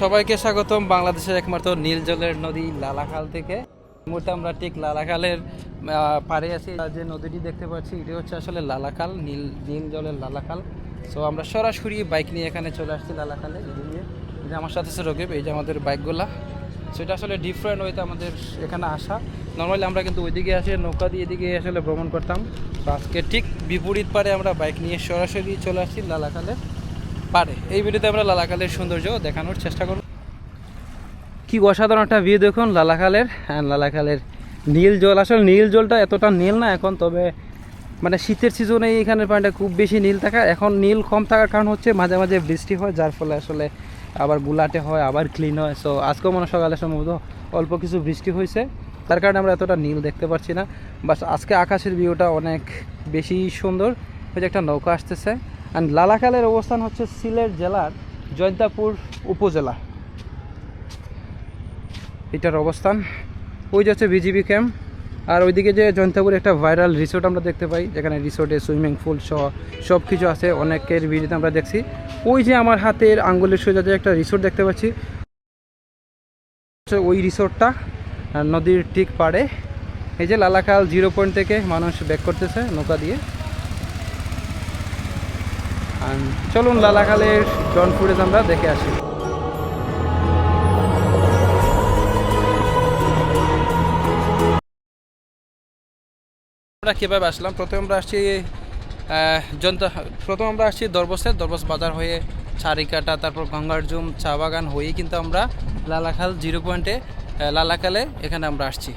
সবাইকে স্বাগতম। বাংলাদেশের একমাত্র নীল জলের নদী লালাখাল থেকে। মুহূর্তে আমরা ঠিক লালাখালের পাড়ে আছি। যে নদীটি দেখতে পাচ্ছি, এটি হচ্ছে আসলে লালাখাল, নীল নীল জলের লালাখাল। সো আমরা সরাসরি বাইক নিয়ে এখানে চলে আসছি লালাখালে। নিয়ে। যে আমার সাথে আছে এই যে আমাদের বাইকগুলা সেটা আসলে ডিফারেন্ট ওয়েতে আমাদের এখানে আসা। নর্মালি আমরা কিন্তু ওইদিকে আসে, নৌকা দিয়ে এদিকে আসলে ভ্রমণ করতাম। আজকে ঠিক বিপরীত পারে আমরা বাইক নিয়ে সরাসরি চলে আসছি লালাখালের পারে। এই ভিডিওতে আমরা লালাখালের সৌন্দর্য দেখানোর চেষ্টা করব। কি অসাধারণ একটা ভিউ দেখুন লালাখালের হ্যাঁ লালাখালের নীল জল। আসলে নীল জলটা এতটা নীল না এখন, তবে মানে শীতের সিজনে এখানের পানিটা খুব বেশি নীল থাকা। এখন নীল কম থাকার কারণ হচ্ছে মাঝে মাঝে বৃষ্টি হয়, যার ফলে আসলে আবার গুলাটে হয়, আবার ক্লিন হয়। সো আজকেও মনে সকালে সম্ভবত অল্প কিছু বৃষ্টি হয়েছে। তার কারণে আমরা এতটা নীল দেখতে পাচ্ছি না। বাস আজকে আকাশের ভিউটা অনেক বেশি সুন্দর। ওই যে একটা নৌকা আসতেছে। অ্যান্ড লালাখালের অবস্থান হচ্ছে সিলেট জেলার জয়ন্তাপুর উপজেলা। এটার অবস্থান। ওই যে হচ্ছে বিজিবি ক্যাম্প আর ওইদিকে যে জয়ন্তাপুর একটা ভাইরাল রিসোর্ট আমরা দেখতে পাই, যেখানে রিসোর্টে সুইমিং পুল সহ সব কিছু আছে অনেকের ভিডিওতে আমরা দেখছি। ওই যে আমার হাতের আঙ্গুলের সোজা যে একটা রিসোর্ট দেখতে পাচ্ছি ওই রিসোর্টটা নদীর ঠিক পাড়ে। এই যে লালাকাল জিরো পয়েন্ট থেকে মানুষ ব্যাক করতেছে নৌকা দিয়ে। চলুন লালাখালের জন ফুটেজ আমরা দেখে আসি। আমরা কীভাবে আসলাম? প্রথমে আমরা আসছি জনতা প্রথম আমরা আসছি দরবসে। দরবস বাজার হয়ে চারিকাটা তারপর গঙ্গারজুম চা বাগান হয়েই কিন্তু আমরা লালাখাল জিরো পয়েন্টে লালাখালে এখানে আমরা আসছি।